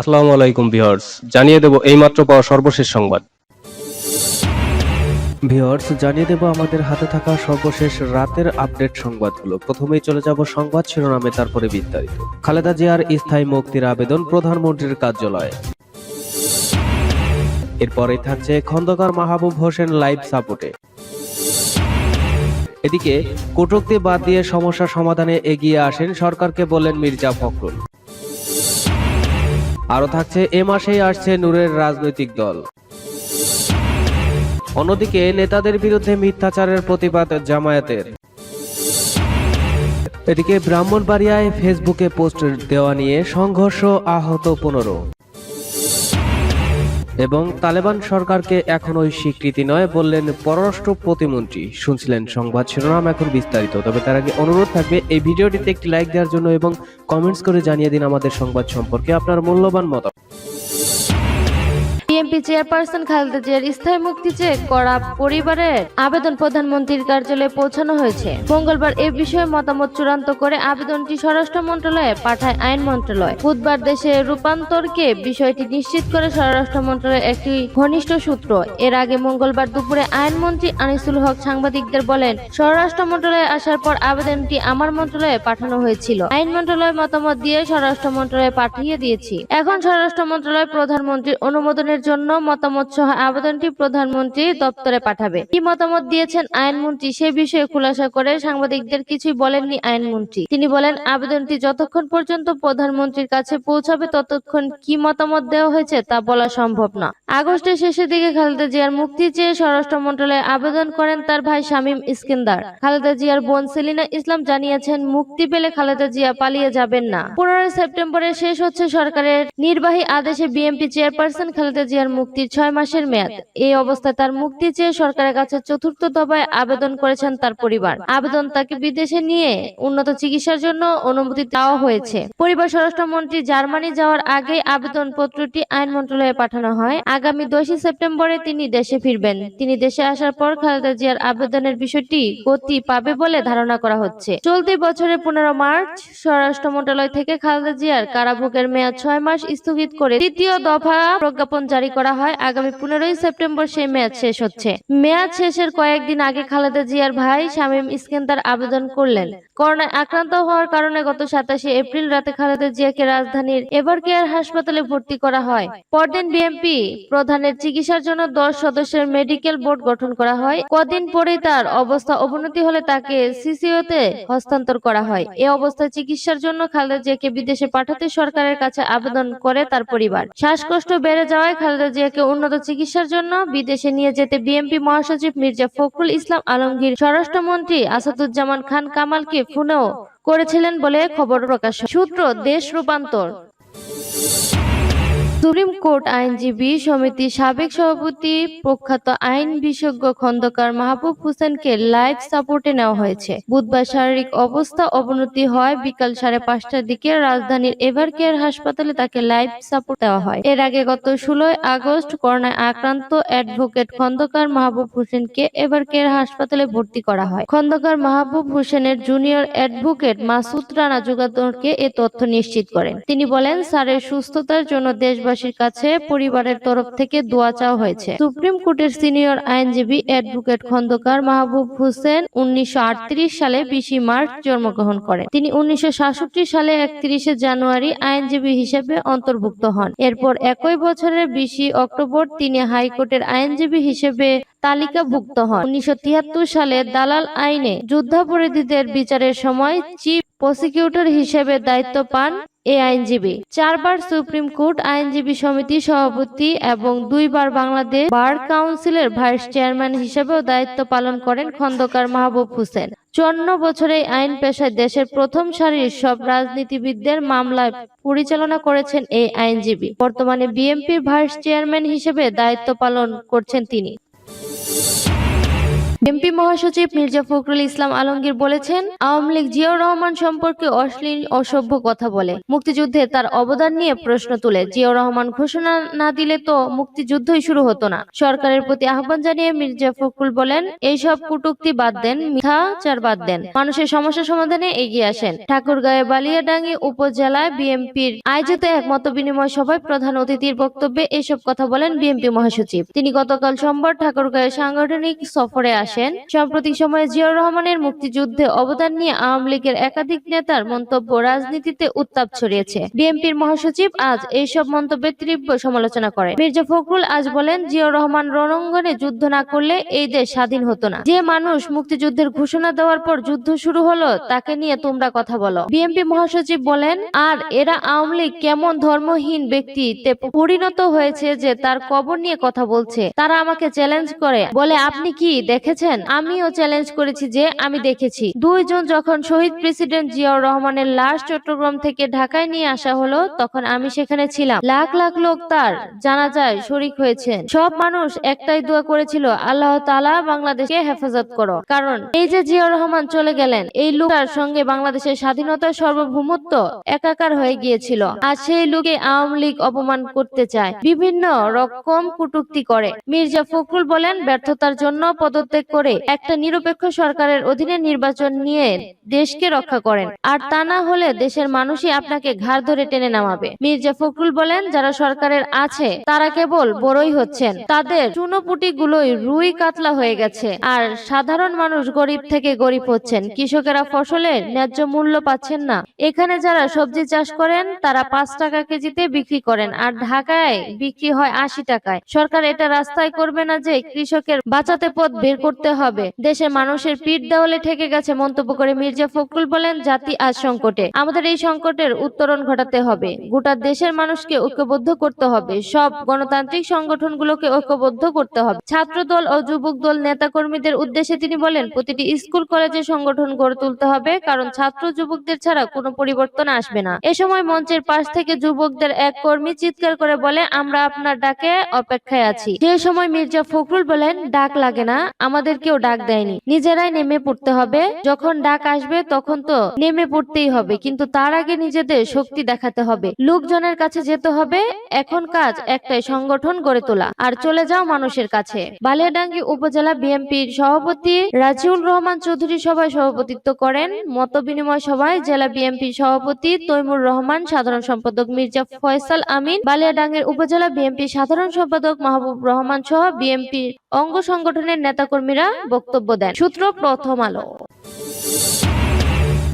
আসসালামু আলাইকুম ভিউয়ার্স, জানিয়ে দেব এইমাত্র পাওয়া সর্বশেষ সংবাদ। ভিওর্স জানিয়ে দেব আমাদের হাতে থাকা সর্বশেষ রাতের আপডেট সংবাদগুলো। প্রথমেই চলে যাব সংবাদ শিরোনামে, তারপরে বিস্তারিত। খালেদা জিয়ার স্থায়ী মুক্তির আবেদন প্রধানমন্ত্রীর কার্যালয়ে। এরপরে থাকছে খন্দকার মাহবুব হোসেন লাইভ সাপোর্টে। এদিকে কটুক্তি বাদ দিয়ে সমস্যা সমাধানে এগিয়ে আসেন সরকারকে বললেন মির্জা ফখরুল। আরও থাকছে, এ মাসেই আসছে নূরের রাজনৈতিক দল। অন্যদিকে নেতাদের বিরুদ্ধে মিথ্যাচারের প্রতিবাদ জামায়াতের। এদিকে ব্রাহ্মণবাড়িয়ায় ফেসবুকে পোস্ট দেওয়া নিয়ে সংঘর্ষ আহত পনেরো। এবং তালেবান সরকারকে এখনোই স্বীকৃতি নয় বললেন পররাষ্ট্র প্রতিমন্ত্রী। শুনছিলেন সংবাদ শিরোনাম এখন বিস্তারিত। তবে তার আগে অনুরোধ থাকবে, এই ভিডিওটিতে একটি লাইক দেওয়ার জন্য এবং কমেন্টস করে জানিয়ে দিন আমাদের সংবাদ সম্পর্কে আপনার মূল্যবান মত বিএনপি চেয়ারপারসন খালেদা জিয়ার স্থায়ী মুক্তি চেয়ে করা পরিবারের আবেদন প্রধানমন্ত্রীর কার্যালয়ে পৌঁছানো হয়েছে। মঙ্গলবার এ বিষয়ে মতামত চূড়ান্ত করে আবেদনটি স্বরাষ্ট্র মন্ত্রণালয়ে পাঠায় আইন মন্ত্রণালয়। বুধবার দেশে রূপান্তরকে বিষয়টি নিশ্চিত করে স্বরাষ্ট্র মন্ত্রণালয়ের একটি ঘনিষ্ঠ সূত্র। এর আগে মঙ্গলবার দুপুরে আইনমন্ত্রী আনিসুল হক সাংবাদিকদের বলেন, স্বরাষ্ট্র মন্ত্রণালয়ে আসার পর আবেদনটি আমার মন্ত্রণালয়ে পাঠানো হয়েছিল। আইন মন্ত্রণালয় মতামত দিয়ে স্বরাষ্ট্র মন্ত্রণালয়ে পাঠিয়ে দিয়েছি। এখন স্বরাষ্ট্র মন্ত্রণালয় প্রধানমন্ত্রীর অনুমোদনের জন্য মতামত সহ আবেদনটি প্রধানমন্ত্রী দপ্তরে পাঠাবে। কি মতামত দিয়েছেন আইনমন্ত্রী সে বিষয়ে খুলাসা করে সাংবাদিকদের কিছুই বলেননি আইনমন্ত্রী। তিনি বলেন, আবেদনটি যতক্ষণ পর্যন্ত প্রধানমন্ত্রীর কাছে পৌঁছাবে, ততক্ষণ কি মতামত দেওয়া হয়েছে তা বলা সম্ভব না। আগস্টের শেষের দিকে খালেদা জিয়ার মুক্তি চেয়ে স্বরাষ্ট্র মন্ত্রণালয়ে আবেদন করেন তার ভাই শামীম ইস্কেন্দার। খালেদা জিয়ার বোন সেলিনা ইসলাম জানিয়েছেন, মুক্তি পেলে খালেদা জিয়া পালিয়ে যাবেন না। পনেরোই সেপ্টেম্বরে শেষ হচ্ছে সরকারের নির্বাহী আদেশে বিএনপি চেয়ারপারসন খালেদা জিয়ার মুক্তির ছয় মাসের মেয়াদ। এই অবস্থায় তার মুক্তি চেয়ে সরকারের কাছে চতুর্থ দফায় আবেদন করেছেন তার পরিবার। আবেদন তাকে বিদেশে নিয়ে উন্নত চিকিৎসার জন্য অনুমতি দেওয়া হয়েছে। পরিবার স্বরাষ্ট্রমন্ত্রী জার্মানি যাওয়ার আগে আবেদন পত্রটি আইন মন্ত্রণালয়ে পাঠানো হয়। আগামী দশই সেপ্টেম্বরে তিনি দেশে ফিরবেন। তিনি দেশে আসার পর খালেদা জিয়ার আবেদনের বিষয়টি গতি পাবে বলে ধারণা করা হচ্ছে। চলতি বছরের পনেরো মার্চ স্বরাষ্ট্র মন্ত্রণালয় থেকে খালেদা জিয়ার কারাভোগের মেয়াদ ছয় মাস স্থগিত করে তৃতীয় দফা প্রজ্ঞাপন জারি করা হয়। আগামী পনেরোই সেপ্টেম্বর সেই মেয়াদ শেষ হচ্ছে। মেয়াদ শেষের কয়েকদিন আগে খালেদা জিয়ার ভাই শামীম ইস্কেন্দার আবেদন করলেন। করোনায় আক্রান্ত হওয়ার কারণে গত সাতাশে এপ্রিল রাতে খালেদা জিয়াকে রাজধানীর এভার কেয়ার হাসপাতালে ভর্তি করা হয়। পরদিন বিএনপি প্রধানের চিকিৎসার জন্য দশ সদস্যের মেডিকেল বোর্ড গঠন করা হয়। কদিন পরে তার অবস্থা অবনতি হলে তাকে সিসিওতে হস্তান্তর করা হয়। এ অবস্থায় চিকিৎসার জন্য খালেদা জিয়াকে বিদেশে পাঠাতে সরকারের কাছে আবেদন করে তার পরিবার। শ্বাসকষ্ট বেড়ে যাওয়ায় খালেদা জিয়াকে উন্নত চিকিৎসার জন্য বিদেশে নিয়ে যেতে বিএনপি মহাসচিব মির্জা ফখরুল ইসলাম আলমগীর, স্বরাষ্ট্রমন্ত্রী আসাদুজ্জামান খান কামালকে ফোনেও করেছিলেন বলে খবর প্রকাশ সূত্র দেশ রূপান্তর। সুপ্রিম কোর্ট আইনজীবী সমিতির সাবেক সভাপতি, প্রখ্যাত আইন বিশেষজ্ঞ খন্দকার মাহবুব হোসেনকে লাইফ সাপোর্টে নেওয়া হয়েছে। বুধবার শারীরিক অবস্থা অবনতি হয় বিকাল সাড়ে পাঁচটার দিকে। রাজধানীর এভার কেয়ার হাসপাতালে তাকে লাইফ সাপোর্ট দেওয়া হয়। এর আগে গত ষোলোই আগস্ট করোনায় আক্রান্ত অ্যাডভোকেট খন্দকার মাহবুব হোসেনকে এভার কেয়ার হাসপাতালে ভর্তি করা হয়। খন্দকার মাহবুব হোসেনের জুনিয়র অ্যাডভোকেট মাসুদ রানা যুগান্তরকে এ তথ্য নিশ্চিত করেন। তিনি বলেন, স্যারের সুস্থতার জন্য দেশবাসীর কাছে পরিবারের তরফ থেকে দোয়া চাওয়া হয়েছে। সুপ্রিম কোর্টের সিনিয়র আইনজীবী অ্যাডভোকেট খন্দকার মাহবুব হোসেন উনিশশো সালে বিশে মার্চ জন্মগ্রহণ করেন। তিনি উনিশশো সালে একত্রিশে জানুয়ারি আইনজীবী হিসেবে অন্তর্ভুক্ত হন। এরপর একই বছরের বিশে অক্টোবর তিনি হাইকোর্টের আইনজীবী হিসেবে তালিকাভুক্ত হন। উনিশশো তিয়াত্তর সালে দালাল আইনে যুদ্ধাপরাধীদের বিচারের সময় চিফ প্রসিকিউটর হিসেবে দায়িত্ব পান এই আইনজীবী। চারবার সুপ্রিম কোর্ট, আইনজীবী সমিতির সভাপতি এবং দুইবার বাংলাদেশ বার কাউন্সিলের ভাইস চেয়ারম্যান হিসেবেও দায়িত্ব পালন করেন খন্দকার মাহবুব হোসেন। চুয়ান্ন বছরে আইন পেশায় দেশের প্রথম সারির সব রাজনীতিবিদদের মামলায় পরিচালনা করেছেন এই আইনজীবী। বর্তমানে বিএনপির ভাইস চেয়ারম্যান হিসেবে দায়িত্ব পালন করছেন তিনি। এমপি মহাসচিব মির্জা ফখরুল ইসলাম আলমগীর বলেছেন, আওয়ামী লীগ জিয়াউর রহমান সম্পর্কে অশ্লীল, অসভ্য কথা বলে। মুক্তিযুদ্ধে তার অবদান নিয়ে প্রশ্ন তুলে। জিয়াউর রহমান ঘোষণা না দিলে তো মুক্তিযুদ্ধই শুরু হতো না। সরকারের প্রতি আহ্বান জানিয়ে মির্জা ফখরুল বলেন, এইসব কুটুক্তি বাদ দেন, মিথ্যাচার বাদ দেন। মানুষের সমস্যা সমাধানে এগিয়ে আসেন। ঠাকুরগাঁয়ে বালিয়াডাঙ্গি উপজেলায় বিএনপির আয়োজিত এক মত বিনিময় সভায় প্রধান অতিথির বক্তব্যে এসব কথা বলেন বিএনপি মহাসচিব। তিনি গতকাল সোমবার ঠাকুরগাঁয়ে সাংগঠনিক সফরে আসেন। সাম্প্রতিক সময়ে জিয়াউর রহমানের মুক্তিযুদ্ধে অবদান নিয়ে আওয়ামী লীগের একাধিক নেতার মন্তব্য রাজনীতিতে উত্তাপ ছড়িয়েছে। বিএনপির মহাসচিব আজ এইসব মন্তব্যের তীব্র সমালোচনা করেন। মির্জা ফখরুল আজ বলেন, জিয়াউর রহমান রণাঙ্গনে যুদ্ধ না করলে এই দেশ স্বাধীন হতো না। যে মানুষ মুক্তিযুদ্ধের ঘোষণা দেওয়ার পর যুদ্ধ শুরু হলো, তাকে নিয়ে তোমরা কথা বলো। বিএনপি মহাসচিব বলেন, আর এরা আওয়ামী লীগ কেমন ধর্মহীন ব্যক্তিতে পরিণত হয়েছে যে তার কবর নিয়ে কথা বলছে। তারা আমাকে চ্যালেঞ্জ করে। বলে, আপনি কি দেখেছেন আমিও চ্যালেঞ্জ করেছি যে আমি দেখেছি। দুইজন যখন শহীদ প্রেসিডেন্ট জিয়াউর রহমানের লাশ চট্টগ্রাম থেকে ঢাকায় নিয়ে আসা হলো, তখন আমি সেখানে ছিলাম। লাখ লাখ লোক তার জানাজায় শরিক হয়েছেন। সব মানুষ একটাই দোয়া করেছিল, আল্লাহ তাআলা বাংলাদেশকে হেফাজত করো। কারণ এই যে জিয়াউর রহমান চলে গেলেন, এই লোকটার সঙ্গে বাংলাদেশের স্বাধীনতার সার্বভৌমত্ব একাকার হয়ে গিয়েছিল। আর সেই লোকে আওয়ামী লীগ অপমান করতে চায়। বিভিন্ন রকম কুটুক্তি করে। মির্জা ফখরুল বলেন, ব্যর্থতার জন্য পদত্যাগ করে একটা নিরপেক্ষ সরকারের অধীনে নির্বাচন নিয়ে দেশকে রক্ষা করেন। আর তা না হলে দেশের মানুষই আপনাকে ঘাড় ধরে টেনে নামাবে। মির্জা ফখরুল বলেন, যারা সরকারের আছে, তারা কেবল বড়ই হচ্ছেন। তাদের চুনোপুটি গুলোই রুই কাতলা হয়ে গেছে। আর সাধারণ মানুষ গরিব থেকে গরিব হচ্ছেন। কৃষকেরা ফসলের ন্যায্য মূল্য পাচ্ছেন না। এখানে যারা সবজি চাষ করেন, তারা পাঁচ টাকা কেজিতে বিক্রি করেন। আর ঢাকায় বিক্রি হয় আশি টাকায়। সরকার এটা রাস্তায় করবে না যে কৃষকের বাঁচাতে পথ বের করতে হবে। দেশের মানুষের পিঠ দেওয়ালে ঠেকে গেছে মন্তব্য করে মির্জা ফখরুল বলেন, জাতি আজ সংকটে। আমাদের এই সংকটের উত্তরণ ঘটাতে হবে। গোটা দেশের মানুষকে ঐক্যবদ্ধ করতে হবে। সব গণতান্ত্রিক সংগঠনগুলোকে ঐক্যবদ্ধ করতে হবে। ছাত্র দল ও যুবক দল নেতাকর্মীদের উদ্দেশ্যে তিনি বলেন, প্রতিটি স্কুল কলেজে সংগঠন গড়ে তুলতে হবে, কারণ ছাত্র যুবকদের ছাড়া কোনো পরিবর্তন আসবে না। এ সময় মঞ্চের পাশ থেকে যুবকদের এক কর্মী চিৎকার করে বলে, আমরা আপনার ডাকে অপেক্ষায় আছি। যে সময় মির্জা ফখরুল বলেন, ডাক লাগে না। আমাদের কেউ ডাক দেয়নি। নিজেরাই নেমে পড়তে হবে। যখন ডাক আসবে, তখন তো নেমে পড়তেই হবে, কিন্তু তার আগে নিজেদের শক্তি দেখাতে হবে। লোকজনের কাছে যেতে হবে। এখন কাজ একটাই, সংগঠন গড়ে তোলা। আর চলে যাও মানুষের কাছে। বালিয়াডাঙ্গি উপজেলা বিএনপির সভাপতি রাজিউল রহমান চৌধুরী সভায় সভাপতিত্ব করেন। মত বিনিময় সভায় জেলা বিএনপি সভাপতি তৈমুর রহমান, সাধারণ সম্পাদক মির্জা ফয়সাল আমিন, বালিয়াডাঙ্গির উপজেলা বিএনপি সাধারণ সম্পাদক মাহবুব রহমান সহ বিএনপি অঙ্গ সংগঠনের নেতাকর্মীরা বক্তব্য দেন। সূত্র প্রথম আলো।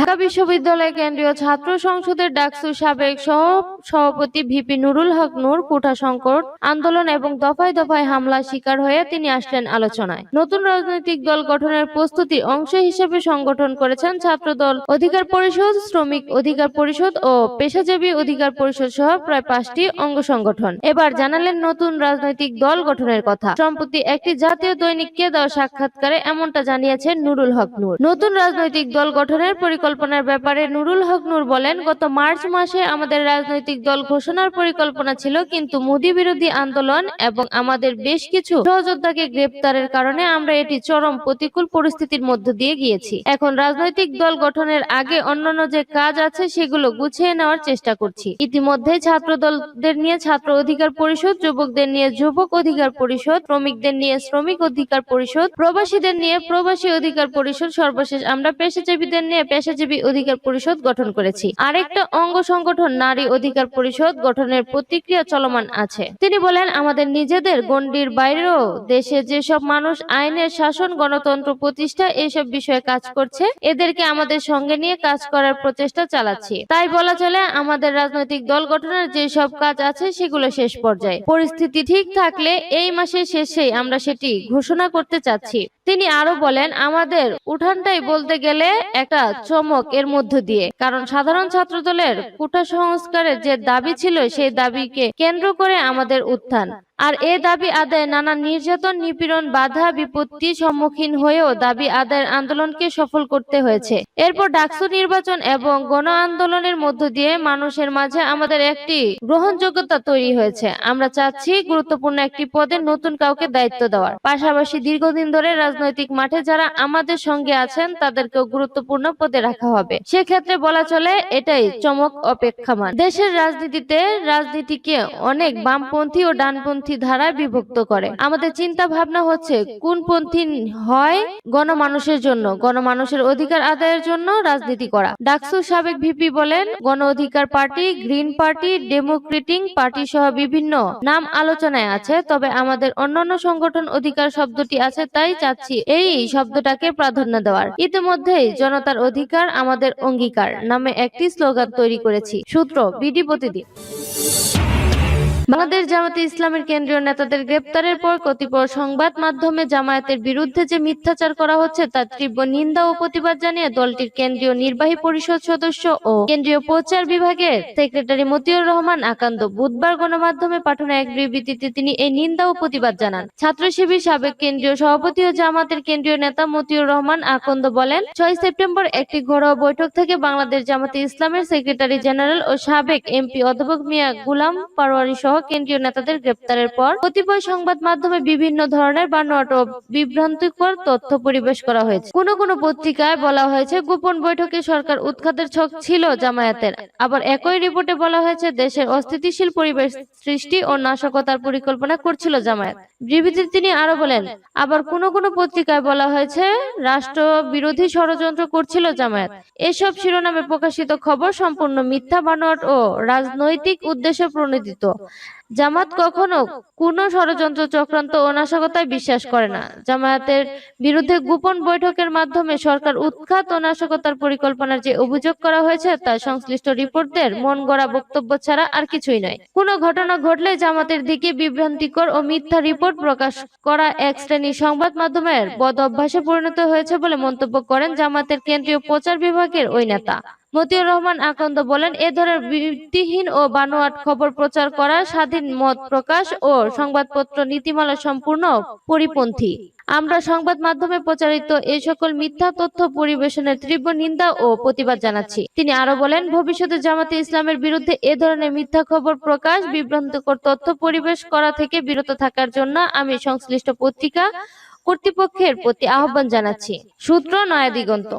ঢাকা বিশ্ববিদ্যালয় কেন্দ্রীয় ছাত্র সংসদের ডাকসু সাবেক সহ সভাপতি ভিপি নুরুল হক নূর কোঠা সংকট আন্দোলন এবং দফায় দফায় হামলার শিকার হয়ে তিনি আসলেন আলোচনায়। নতুন রাজনৈতিক দল গঠনের প্রস্তুতি অংশ হিসেবে সংগঠন করেছেন ছাত্রদল অধিকার পরিষদ, শ্রমিক অধিকার পরিষদ ও পেশাজীবী অধিকার পরিষদ সহ প্রায় পাঁচটি অঙ্গ সংগঠন। এবার জানালেন নতুন রাজনৈতিক দল গঠনের কথা। সম্প্রতি একটি জাতীয় দৈনিককে দেওয়া সাক্ষাৎকারে এমনটা জানিয়েছেন নুরুল হক নূর। নতুন রাজনৈতিক দল গঠনের পরিকল্পনার ব্যাপারে নুরুল হক নূর বলেন, গত মার্চ মাসে আমাদের রাজনৈতিক দল ঘোষণার পরিকল্পনা ছিল, কিন্তু মোদী বিরোধী আন্দোলন এবং আমাদের বেশ কিছু সহযোদ্ধাকে গ্রেপ্তারের কারণে আমরা এটি চরম প্রতিকূল পরিস্থিতির মধ্য দিয়ে গিয়েছি। এখন রাজনৈতিক দল গঠনের আগে অন্যান্য যে কাজ আছে সেগুলো গুছিয়ে নেওয়ার চেষ্টা করছি। ইতিমধ্যে ছাত্র দলদের নিয়ে ছাত্র অধিকার পরিষদ, যুবকদের নিয়ে যুবক অধিকার পরিষদ, শ্রমিকদের নিয়ে শ্রমিক অধিকার পরিষদ, প্রবাসীদের নিয়ে প্রবাসী অধিকার পরিষদ, সর্বশেষ আমরা পেশাজীবীদের নিয়ে পেশাজীবী অধিকার পরিষদ গঠন করেছি। আরেকটা অঙ্গ সংগঠন নারী অধিকার পরিষদ গঠনের প্রতিক্রিয়া চলমান আছে। তিনি বলেন, আমাদের নিজেদের গণ্ডির বাইরেও দেশে যেসব মানুষ আইনের শাসন, গণতন্ত্র প্রতিষ্ঠা এসব বিষয়ে কাজ করছে, এদেরকে আমাদের সঙ্গে নিয়ে কাজ করার প্রচেষ্টা চালাচ্ছি। তাই বলা চলে, আমাদের রাজনৈতিক দল গঠনের যে সব কাজ আছে সেগুলো শেষ পর্যায়ে। পরিস্থিতি ঠিক থাকলে এই মাসের শেষেই আমরা সেটি ঘোষণা করতে চাচ্ছি। তিনি আরও বলেন, আমাদের উঠানটাই বলতে গেলে একটা চমক এর মধ্য দিয়ে। কারণ সাধারণ ছাত্র দলের কোটা সংস্কারের যে দাবি ছিল, সেই দাবিকে কেন্দ্র করে আমাদের উত্থান। আর এ দাবি আদায় নানা নির্যাতন, নিপীড়ন, বাধা, বিপত্তি সম্মুখীন হয়েও দাবি আদায়ের আন্দোলনকে সফল করতে হয়েছে। এরপর ডাকসু নির্বাচন এবং গণ আন্দোলনের মধ্য দিয়ে মানুষের মাঝে আমাদের একটি গ্রহণযোগ্যতা তৈরি হয়েছে। আমরা চাচ্ছি গুরুত্বপূর্ণ একটি পদে নতুন কাউকে দায়িত্ব দেওয়ার। পাশাপাশি দীর্ঘদিন ধরে রাজনৈতিক মাঠে যারা আমাদের সঙ্গে আছেন, তাদেরকেও গুরুত্বপূর্ণ পদে রাখা হবে। সেক্ষেত্রে বলা চলে, এটাই চমক অপেক্ষামান। দেশের রাজনীতিতে রাজনীতিকে অনেক বামপন্থী ও ডানপন্থী ধারায় বিভক্ত করে। আমাদের চিন্তা ভাবনা হচ্ছে, কোন পন্থী হয় গণমানুষের জন্য? গণমানুষের অধিকার আদায়ের জন্য রাজনীতি করা। ডাকসু সাবেক ভিপি বলেন, Gono Odhikar party, green party democratic party সহ বিভিন্ন নাম আলোচনায় আছে, তবে আমাদের অন্যান্য সংগঠন অধিকার শব্দটি আছে তাই চাচ্ছি এই শব্দটাকে প্রাধান্য দেওয়ার। ইতিমধ্যেই জনতার অধিকার আমাদের অঙ্গীকার নামে একটি স্লোগান তৈরি করেছি। সূত্র, বিডি প্রতিদিন। বাংলাদেশ জামাতে ইসলামের কেন্দ্রীয় নেতাদের গ্রেপ্তারের পর কতিপয় সংবাদ মাধ্যমে জামায়াতের বিরুদ্ধে যে মিথ্যাচার করা হচ্ছে, তার তীব্র নিন্দা ও প্রতিবাদ জানিয়ে দলটির কেন্দ্রীয় নির্বাহী পরিষদ সদস্য ও কেন্দ্রীয় প্রচার বিভাগের সেক্রেটারি মতিউর রহমান আকান্দ বুধবার গণমাধ্যমে পাঠানো এক বিবৃতিতে তিনি এই নিন্দা ও প্রতিবাদ জানান। ছাত্র শিবির সাবেক কেন্দ্রীয় সভাপতি ও জামাতের কেন্দ্রীয় নেতা মতিউর রহমান আকন্দ বলেন, ছয় সেপ্টেম্বর একটি ঘরোয়া বৈঠক থেকে বাংলাদেশ জামাতে ইসলামের সেক্রেটারি জেনারেল ও সাবেক এমপি অধ্যাপক মিয়া গুলাম পারওয়ারি সহ কেন্দ্রীয় নেতাদের গ্রেপ্তারের পর কতিপয় সংবাদ মাধ্যমে বিভিন্ন ধরনের বানোয়াট ও বিভ্রান্তিকর তথ্য পরিবেশ করা হয়েছে। কোন কোন পত্রিকায় বলা হয়েছে, গোপন বৈঠকে সরকার উৎখাতের ছক ছিল জামায়াতের। আবার একই রিপোর্টে বলা হয়েছে, দেশের অস্থিতিশীল পরিবেশ সৃষ্টি ও নাশকতার পরিকল্পনা করছিল জামায়াত। বিবৃতিতে তিনি আরও বলেন, আবার কোন কোন পত্রিকায় বলা হয়েছে রাষ্ট্র বিরোধী ষড়যন্ত্র করছিল জামায়াত। এসব শিরোনামে প্রকাশিত খবর সম্পূর্ণ মিথ্যা বানোয়াট ও রাজনৈতিক উদ্দেশ্যে প্রণোদিত। জামাত কখনো কোন ষড়যন্ত্র চক্রান্ত ও নাশকতায় বিশ্বাস করে না। জামায়াতের বিরুদ্ধে গোপন বৈঠকের মাধ্যমে সরকার উৎখাত ও নাশকতার পরিকল্পনার যে অভিযোগ করা হয়েছে তা সংশ্লিষ্ট রিপোর্টদের মন গড়া বক্তব্য ছাড়া আর কিছুই নয়। কোনো ঘটনা ঘটলে জামাতের দিকে বিভ্রান্তিকর ও মিথ্যা রিপোর্ট প্রকাশ করা এক শ্রেণির সংবাদ মাধ্যমের বদ অভ্যাসে পরিণত হয়েছে বলে মন্তব্য করেন জামাতের কেন্দ্রীয় প্রচার বিভাগের ওই নেতা। মতিউর রহমান আকন্দ বলেন, এ ধরনের ভিত্তিহীন ও বানোয়াট খবর প্রচার করা স্বাধীন মত প্রকাশ ও সংবাদপত্র নীতিমালা সম্পূর্ণ পরিপন্থী। আমরা সংবাদ মাধ্যমে প্রচারিত এই সকল মিথ্যা তথ্য পরিবেশনের তীব্র নিন্দা ও প্রতিবাদ জানাচ্ছি। তিনি আরও বলেন, ভবিষ্যতে জামাতে ইসলামের বিরুদ্ধে এ ধরনের মিথ্যা খবর প্রকাশ, বিভ্রান্তকর তথ্য পরিবেশ করা থেকে বিরত থাকার জন্য আমি সংশ্লিষ্ট পত্রিকা কর্তৃপক্ষের প্রতি আহ্বান জানাচ্ছি। সূত্র নয়া দিগন্ত।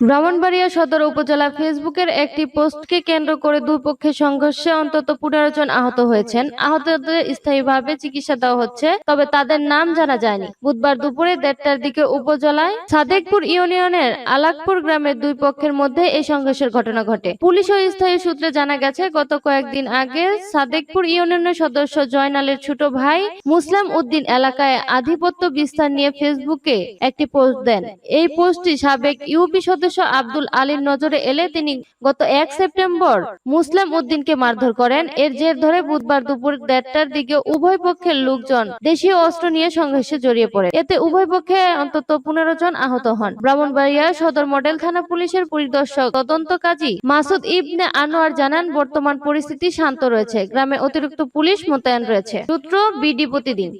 ব্রাহ্মণবাড়িয়া সদর উপজেলা ফেসবুকের একটি পোস্টকে কেন্দ্র করে দুই পক্ষের সংঘর্ষে অন্তত পনেরো জন আহত হয়েছেন। আহতদের স্থায়ীভাবে চিকিৎসা দেওয়া হচ্ছে, তবে তাদের নাম জানা যায়নি। বুধবার দুপুরে দেড়টার দিকে উপজেলায় সাদেকপুর ইউনিয়নের আলাকপুর গ্রামের দুই পক্ষের মধ্যে এই সংঘর্ষের ঘটনা ঘটে। পুলিশ ও স্থায়ী সূত্রে জানা গেছে, গত কয়েকদিন আগে সাদেকপুর ইউনিয়নের সদস্য জয়নালের ছোট ভাই মুসলাম উদ্দিন এলাকায় আধিপত্য বিস্তার নিয়ে ফেসবুকে একটি পোস্ট দেন। এই পোস্টটি সাবেক ইউপি সদস্য আব্দুল আলীর নজরে এলে তিনি গত এক সেপ্টেম্বর মুসলিম উদ্দিনকে মারধর করেন। এর জের ধরে বুধবার দুপুর দেড়টার দিকে উভয় পক্ষের লোকজন দেশীয় অস্ত্র নিয়ে সংঘর্ষে জড়িয়ে পড়ে। এতে উভয় পক্ষে অন্তত পনেরো জন আহত হন। ব্রাহ্মণবাড়িয়া সদর মডেল থানা পুলিশের পরিদর্শক তদন্তকাজী মাসুদ ইবনে আনোয়ার জানান, বর্তমান পরিস্থিতি শান্ত রয়েছে। গ্রামে অতিরিক্ত পুলিশ মোতায়েন রয়েছে। সূত্র বিডি প্রতিদিন।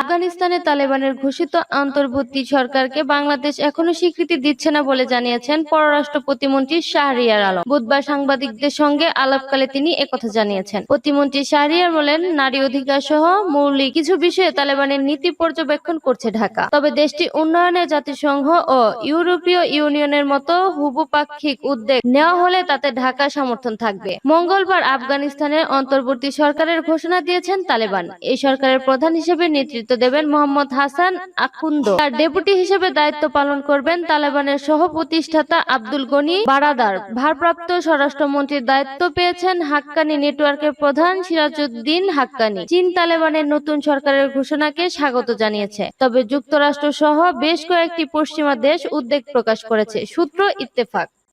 আফগানিস্তানে তালেবানের ঘোষিত অন্তর্বর্তী সরকারকে বাংলাদেশ এখনও স্বীকৃতি দিচ্ছে না বলে জানিয়েছেন পররাষ্ট্র প্রতিমন্ত্রী শাহরিয়ার আলম। বুধবার সাংবাদিকদের সঙ্গে আলাপকালে তিনি একথা জানিয়েছেন। প্রতিমন্ত্রী শাহরিয়ার বলেন, নারী অধিকার সহ মৌলিক কিছু বিষয়ে তালেবানের নীতি পর্যবেক্ষণ করছে ঢাকা। তবে দেশটি উন্নয়নে, জাতিসংঘ ও ইউরোপীয় ইউনিয়নের মতো হুবপাক্ষিক উদ্যোগ নেওয়া হলে তাতে ঢাকা সমর্থন থাকবে। মঙ্গলবার আফগানিস্তানের অন্তর্বর্তী সরকারের ঘোষণা দিয়েছেন তালেবান। এই সরকারের প্রধান হিসেবে নেতৃত্ব দেবেন মোহাম্মদ হাসান আকুন্দ। তার ডেপুটি হিসেবে দায়িত্ব পালন করবেন তালেবানের সহ প্রতিষ্ঠাতা আব্দুল গনি বারাদার। ভারপ্রাপ্ত স্বরাষ্ট্রমন্ত্রীর দায়িত্ব পেয়েছেন হাক্কানি নেটওয়ার্কের প্রধান সিরাজউদ্দিন হাক্কানি। চীন তালেবানের নতুন সরকারের ঘোষণাকে স্বাগত জানিয়েছে। তবে যুক্তরাষ্ট্র সহ বেশ কয়েকটি পশ্চিমা দেশ উদ্বেগ প্রকাশ করেছে। সূত্র ইত্তেফাক।